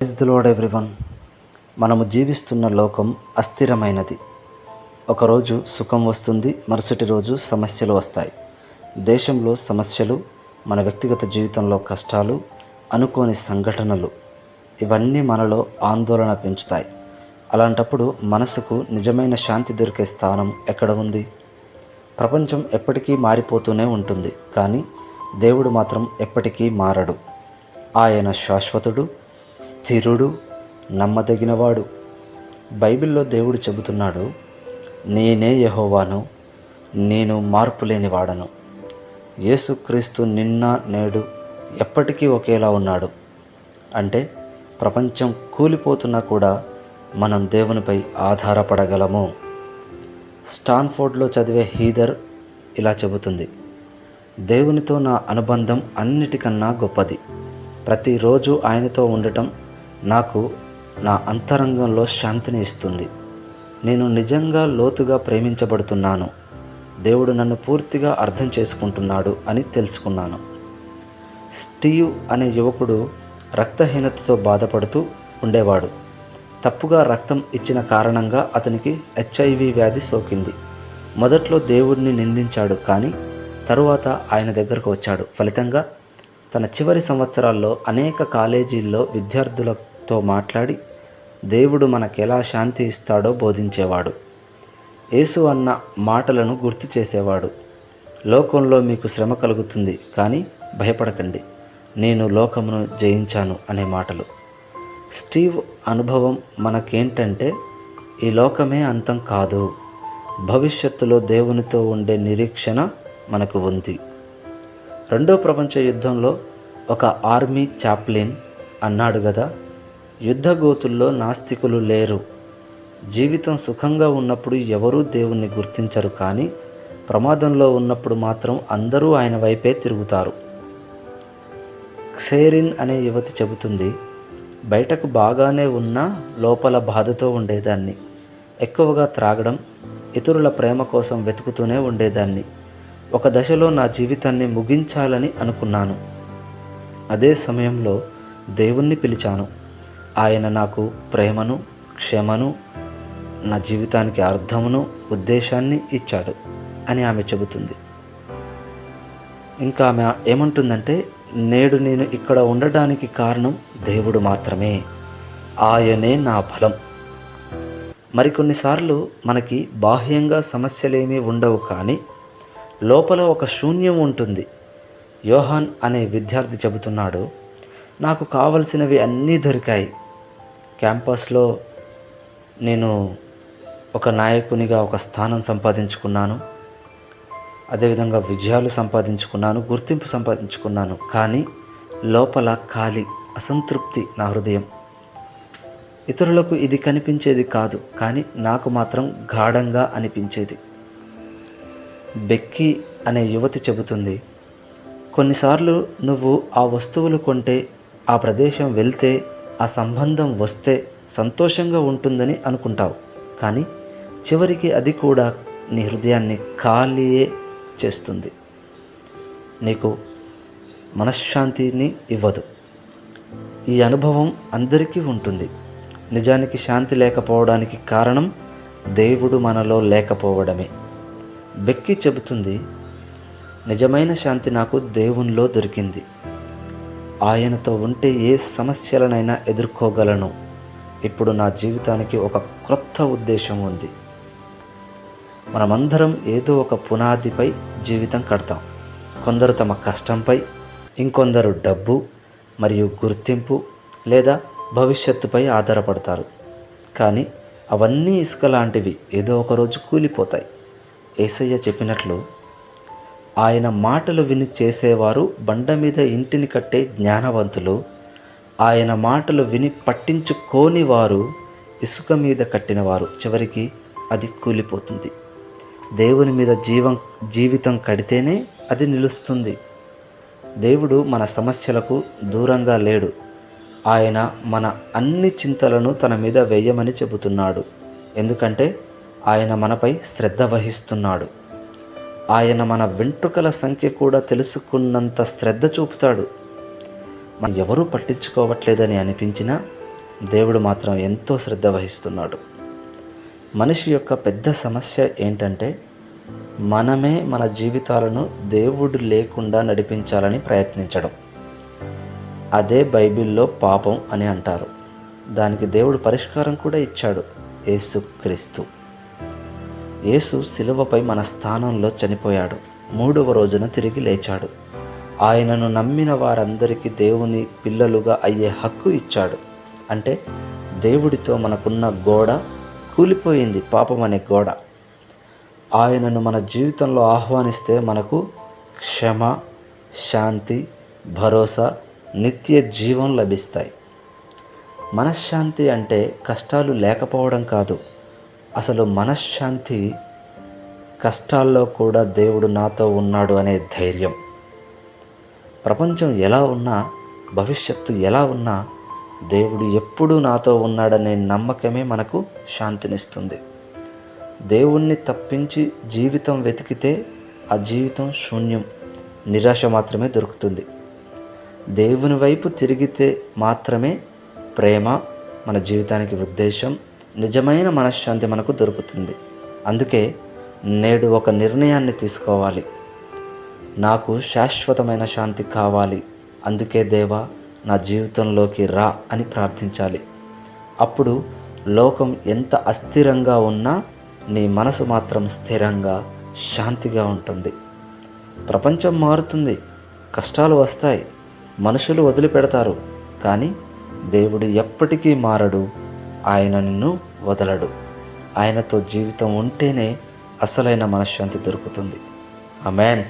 Praise the lord everyone మనము జీవిస్తున్న లోకం అస్థిరమైనది. ఒకరోజు సుఖం వస్తుంది మరుసటి రోజు సమస్యలు వస్తాయి. దేశంలో సమస్యలు మన వ్యక్తిగత జీవితంలో కష్టాలు అనుకోని సంఘటనలు ఇవన్నీ మనలో ఆందోళన పెంచుతాయి. అలాంటప్పుడు మనసుకు నిజమైన శాంతి దొరికే స్థానం ఎక్కడ ఉంది? ప్రపంచం ఎప్పటికీ మారిపోతూనే ఉంటుంది కానీ దేవుడు మాత్రం ఎప్పటికీ మారడు. ఆయన శాశ్వతుడు స్థిరుడు నమ్మదగినవాడు. బైబిల్లో దేవుడు చెబుతున్నాడు నేనే యహోవాను నేను మార్పు లేనివాడను. యేసుక్రీస్తు నిన్న నేడు ఎప్పటికీ ఒకేలా ఉన్నాడు. అంటే ప్రపంచం కూలిపోతున్నా కూడా మనం దేవునిపై ఆధారపడగలము. స్టాన్ఫోర్డ్లో చదివే హీదర్ ఇలా చెబుతుంది దేవునితో నా అనుబంధం అన్నిటికన్నా గొప్పది. ప్రతిరోజు ఆయనతో ఉండటం నాకు నా అంతరంగంలో శాంతిని ఇస్తుంది. నేను నిజంగా లోతుగా ప్రేమించబడుతున్నాను. దేవుడు నన్ను పూర్తిగా అర్థం చేసుకుంటున్నాడు అని తెలుసుకున్నాను. స్టీవ్ అనే యువకుడు రక్తహీనతతో బాధపడుతూ ఉండేవాడు. తప్పుగా రక్తం ఇచ్చిన కారణంగా అతనికి హెచ్ఐవి వ్యాధి సోకింది. మొదట్లో దేవుడిని నిందించాడు కానీ తరువాత ఆయన దగ్గరకు వచ్చాడు. ఫలితంగా తన చివరి సంవత్సరాల్లో అనేక కాలేజీల్లో విద్యార్థులతో మాట్లాడి దేవుడు మనకెలా శాంతి ఇస్తాడో బోధించేవాడు. యేసు అన్న మాటలను గుర్తు చేసేవాడు. లోకంలో మీకు శ్రమ కలుగుతుంది కానీ భయపడకండి. నేను లోకమును జయించాను అనే మాటలు. స్టీవ్ అనుభవం మనకేంటంటే ఈ లోకమే అంతం కాదు. భవిష్యత్తులో దేవునితో ఉండే నిరీక్షణ మనకు ఉంది. రెండో ప్రపంచ యుద్ధంలో ఒక ఆర్మీ చాప్లిన్ అన్నాడు కదా యుద్ధగోతుల్లో నాస్తికులు లేరు. జీవితం సుఖంగా ఉన్నప్పుడు ఎవరూ దేవుణ్ణి గుర్తించరు కానీ ప్రమాదంలో ఉన్నప్పుడు మాత్రం అందరూ ఆయన వైపే తిరుగుతారు. క్సేరిన్ అనే యువతి చెబుతుంది బయటకు బాగానే ఉన్నా లోపల బాధతో ఉండేదాన్ని. ఎక్కువగా త్రాగడం ఇతరుల ప్రేమ కోసం వెతుకుతూనే ఉండేదాన్ని. ఒక దశలో నా జీవితాన్ని ముగించాలని అనుకున్నాను. అదే సమయంలో దేవుణ్ణి పిలిచాను. ఆయన నాకు ప్రేమను క్షమను నా జీవితానికి అర్థమును ఉద్దేశాన్ని ఇచ్చాడు అని ఆమె చెబుతుంది. ఇంకా ఆమె ఏమంటుందంటే నేడు నేను ఇక్కడ ఉండడానికి కారణం దేవుడు మాత్రమే. ఆయనే నా బలం మరికొన్నిసార్లు మనకి బాహ్యంగా సమస్యలేమీ ఉండవు కానీ లోపల ఒక శూన్యం ఉంటుంది. యోహాన్ అనే విద్యార్థి చెబుతున్నాడు నాకు కావలసినవి అన్నీ దొరికాయి. క్యాంపస్లో నేను ఒక నాయకునిగా ఒక స్థానం సంపాదించుకున్నాను. అదేవిధంగా విజయాలు సంపాదించుకున్నాను గుర్తింపు సంపాదించుకున్నాను. కానీ లోపల ఖాళీ అసంతృప్తి నా హృదయం. ఇతరులకు ఇది కనిపించేది కాదు కానీ నాకు మాత్రం గాఢంగా అనిపించేది. బెక్కి అనే యువతి చెబుతుంది కొన్నిసార్లు నువ్వు ఆ వస్తువులు కొంటే ఆ ప్రదేశం వెళ్తే ఆ సంబంధం వస్తే సంతోషంగా ఉంటుందని అనుకుంటావు. కానీ చివరికి అది కూడా నీ హృదయాన్ని ఖాళీయే చేస్తుంది. నీకు మనశ్శాంతిని ఇవ్వదు. ఈ అనుభవం అందరికీ ఉంటుంది. నిజానికి శాంతి లేకపోవడానికి కారణం దేవుడు మనలో లేకపోవడమే. బెక్కి చెబుతుంది నిజమైన శాంతి నాకు దేవునిలో దొరికింది. ఆయనతో ఉంటే ఏ సమస్యలనైనా ఎదుర్కోగలను. ఇప్పుడు నా జీవితానికి ఒక క్రొత్త ఉద్దేశం ఉంది. మనమందరం ఏదో ఒక పునాదిపై జీవితం కడతాం. కొందరు తమ కష్టంపై ఇంకొందరు డబ్బు మరియు గుర్తింపు లేదా భవిష్యత్తుపై ఆధారపడతారు. కానీ అవన్నీ ఇసుక లాంటివి ఏదో ఒక రోజు కూలిపోతాయి. ఏసయ్య చెప్పినట్లు ఆయన మాటలు విని చేసేవారు బండ మీద ఇంటిని కట్టే జ్ఞానవంతులు. ఆయన మాటలు విని పట్టించుకోని వారు ఇసుక మీద కట్టినవారు. చివరికి అది కూలిపోతుంది. దేవుని మీద జీవం జీవితం కడితేనే అది నిలుస్తుంది. దేవుడు మన సమస్యలకు దూరంగా లేడు. ఆయన మన అన్ని చింతలను తన మీద వేయమని చెబుతున్నాడు. ఎందుకంటే ఆయన మనపై శ్రద్ధ వహిస్తున్నాడు. ఆయన మన వెంట్రుకల సంఖ్య కూడా తెలుసుకున్నంత శ్రద్ధ చూపుతాడు. మనం ఎవరూ పట్టించుకోవట్లేదని అనిపించినా దేవుడు మాత్రం ఎంతో శ్రద్ధ వహిస్తున్నాడు. మనిషి యొక్క పెద్ద సమస్య ఏంటంటే మనమే మన జీవితాలను దేవుడు లేకుండా నడిపించాలని ప్రయత్నించడం. అదే బైబిల్లో పాపం అని అంటారు. దానికి దేవుడు పరిష్కారం కూడా ఇచ్చాడు. యేసు క్రీస్తు యేసు శిలువపై మన స్థానంలో చనిపోయాడు. మూడవ రోజున తిరిగి లేచాడు. ఆయనను నమ్మిన వారందరికీ దేవుని పిల్లలుగా అయ్యే హక్కు ఇచ్చాడు. అంటే దేవుడితో మనకున్న గోడ కూలిపోయింది పాపం అనే గోడ. ఆయనను మన జీవితంలో ఆహ్వానిస్తే మనకు క్షమ శాంతి భరోసా నిత్య జీవం లభిస్తాయి. మనశ్శాంతి అంటే కష్టాలు లేకపోవడం కాదు. అసలు మనశ్శాంతి కష్టాల్లో కూడా దేవుడు నాతో ఉన్నాడు అనే ధైర్యం. ప్రపంచం ఎలా ఉన్నా భవిష్యత్తు ఎలా ఉన్నా దేవుడు ఎప్పుడూ నాతో ఉన్నాడనే నమ్మకమే మనకు శాంతినిస్తుంది. దేవుణ్ణి తప్పించి జీవితం వెతికితే ఆ జీవితం శూన్యం నిరాశ మాత్రమే దొరుకుతుంది. దేవుని వైపు తిరిగితే మాత్రమే ప్రేమ మన జీవితానికి ఉద్దేశం నిజమైన మనశ్శాంతి మనకు దొరుకుతుంది. అందుకే నేడు ఒక నిర్ణయాన్ని తీసుకోవాలి. నాకు శాశ్వతమైన శాంతి కావాలి. అందుకే దేవా నా జీవితంలోకి రా అని ప్రార్థించాలి. అప్పుడు లోకం ఎంత అస్థిరంగా ఉన్నా నీ మనసు మాత్రం స్థిరంగా శాంతిగా ఉంటుంది. ప్రపంచం మారుతుంది. కష్టాలు వస్తాయి. మనుషులు వదిలిపెడతారు. కానీ దేవుడు ఎప్పటికీ మారడు. ఆయన నిన్ను వదలడు. ఆయనతో జీవితం ఉంటేనే అసలైన మనశ్శాంతి దొరుకుతుంది. అమెన్